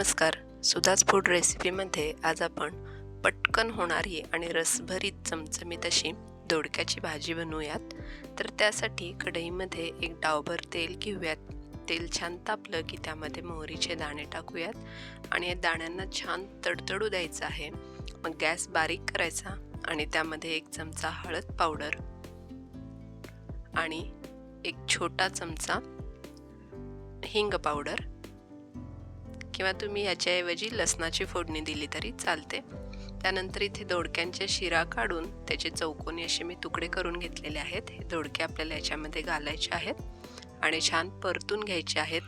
नमस्कार. सुधाच फूड रेसिपीमध्ये आज आपण पटकन होणारी आणि रसभरीत चमचमीत अशी दोडक्याची भाजी बनवूयात. तर त्यासाठी कढईमध्ये एक डावभर तेल घेऊयात. तेल छान तापलं की त्यामध्ये मोहरीचे दाणे टाकूयात आणि या दाण्यांना छान तडतडू द्यायचं आहे. मग गॅस बारीक करायचा आणि त्यामध्ये एक चमचा हळद पावडर आणि एक छोटा चमचा हिंग पावडर किंवा तुम्ही याच्याऐवजी लसणाची फोडणी दिली तरी चालते. त्यानंतर इथे दोडक्यांच्या शिरा काढून त्याचे चौकोनी असे मी तुकडे करून घेतलेले आहेत. हे दोडके आपल्याला याच्यामध्ये घालायचे आहेत आणि छान परतून घ्यायचे आहेत.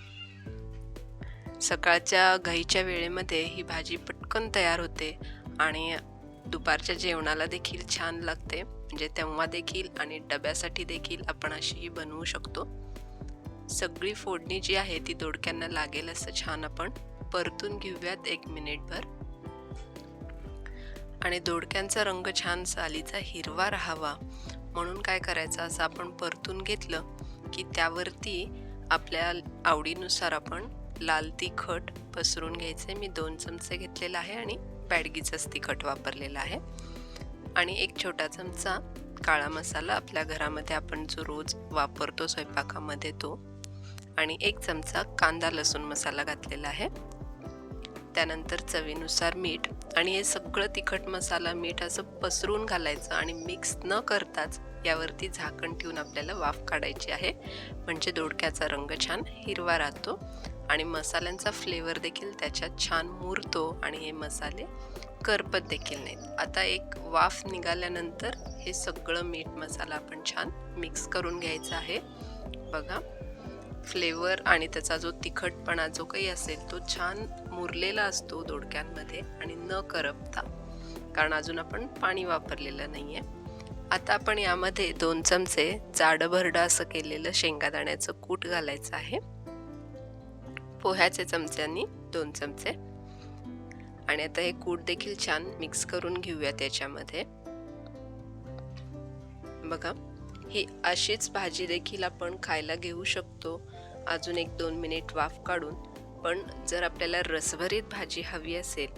सकाळच्या घाईच्या वेळेमध्ये ही भाजी पटकन तयार होते आणि दुपारच्या जेवणाला देखील छान लागते. म्हणजे तेव्हा देखील आणि डब्यासाठी देखील आपण अशीही बनवू शकतो. सगळी फोडणी जी आहे ती दोडक्यांना लागेल असं छान आपण परतून घेऊयात एक मिनिटभर. आणि दोडक्यांचा रंग छान सालीचा हिरवा राहावा. म्हणून काय करायचं? असं आपण परतून घेतलं की त्यावरती आपल्या आवडीनुसार आपण लाल तिखट पसरून घ्यायचे मी दोन चमचे घेतलेला आहे आणि बॅडगीचंच तिखट वापरलेलं आहे. आणि एक छोटा चमचा काळा मसाला आपल्या घरामध्ये आपण जो रोज वापरतो स्वयंपाकामध्ये तो. आणि एक चमचा कांदा लसूण मसाला घातलेला आहे. त्यानंतर चवीनुसार मीठ. आणि हे सगळं तिखट मसाला मीठ असं पसरून घालायचं आणि मिक्स न करताच यावरती झाकण ठेवून आपल्याला वाफ काढायची आहे. म्हणजे दोडक्याचा रंग छान हिरवा राहतो. आणि मसाल्यांचा फ्लेवर देखील त्याच्यात छान मुरतो आणि हे मसाले करपत देखील नाहीत. आता एक वाफ निघाल्यानंतर हे सगळं मीठ मसाला आपण छान मिक्स करून घ्यायचं आहे. बघा. फ्लेवर आणि त्याचा जो तिखटपणा जो काही असेल तो छान मुरलेला असतो दोडक्यांमध्ये आणि न करपता. कारण अजून आपण पाणी वापरलेलं नाही आहे आता आपण यामध्ये दोन चमचे जाडं भरडं असं केलेलं शेंगादाण्याचं कूट घालायचं आहे. पोह्याचे चमच्यांनी दोन चमचे. आणि आता हे कूट देखील छान मिक्स करून घेऊया त्याच्यामध्ये बघा ही अशीच भाजी देखील आपण खायला घेऊ शकतो. अजून एक दोन मिनिट वाफ काढून पण जर आपल्याला रसभरीत भाजी हवी असेल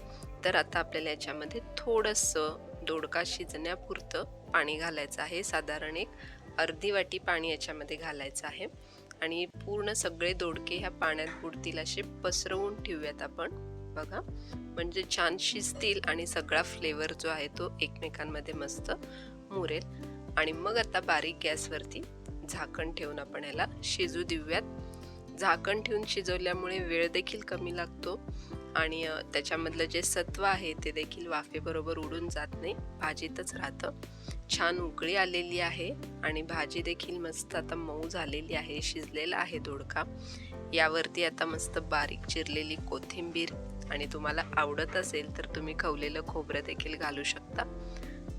तर आता आपल्याला याच्यामध्ये थोडंसं दोडका शिजण्यापुरतं पाणी घालायचं आहे. साधारण एक अर्धी वाटी पाणी याच्यामध्ये घालायचं आहे. आणि पूर्ण सगळे दोडके ह्या पाण्यात बुडतील असे पसरवून ठेवूयात आपण. बघा म्हणजे छान शिजतील आणि सगळा फ्लेवर जो आहे तो एकमेकांमध्ये मस्त मुरेल. आणि मग आता बारीक गॅसवरती झाकण ठेवून आपण याला शिजू देऊयात. झाकण ठेवून शिजवल्यामुळे वेळ देखील कमी लागतो आणि त्याच्यामधलं जे सत्व आहे ते देखील वाफेबरोबर उडून जात नाही भाजीतच राहतं. छान उकळी आलेली आहे आणि भाजी देखील मस्त आता मऊ झालेली आहे शिजलेला आहे दोडका. यावरती आता मस्त बारीक चिरलेली कोथिंबीर आणि तुम्हाला आवडत असेल तर तुम्ही खवलेलं खोबरं देखील घालू शकता.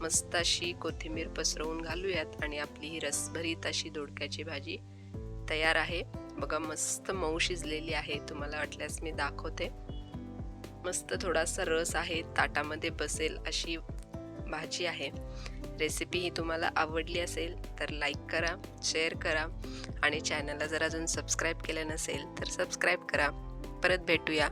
मस्त अशी कोथिंबीर पसरवून घालूयात आणि आपली ही रसभरीत अशी दोडक्याची भाजी तयार आहे. बघा मस्त मऊ शिजलेली आहे तुम्हाला वाटल्यास मी दाखवते. मस्त थोडासा रस आहे ताटामध्ये बसेल अशी भाजी आहे. रेसिपी ही तुम्हाला आवडली असेल तर लाईक करा शेअर करा आणि चॅनलला जर अजून सबस्क्राईब केलं नसेल तर सबस्क्राईब करा. परत भेटूया.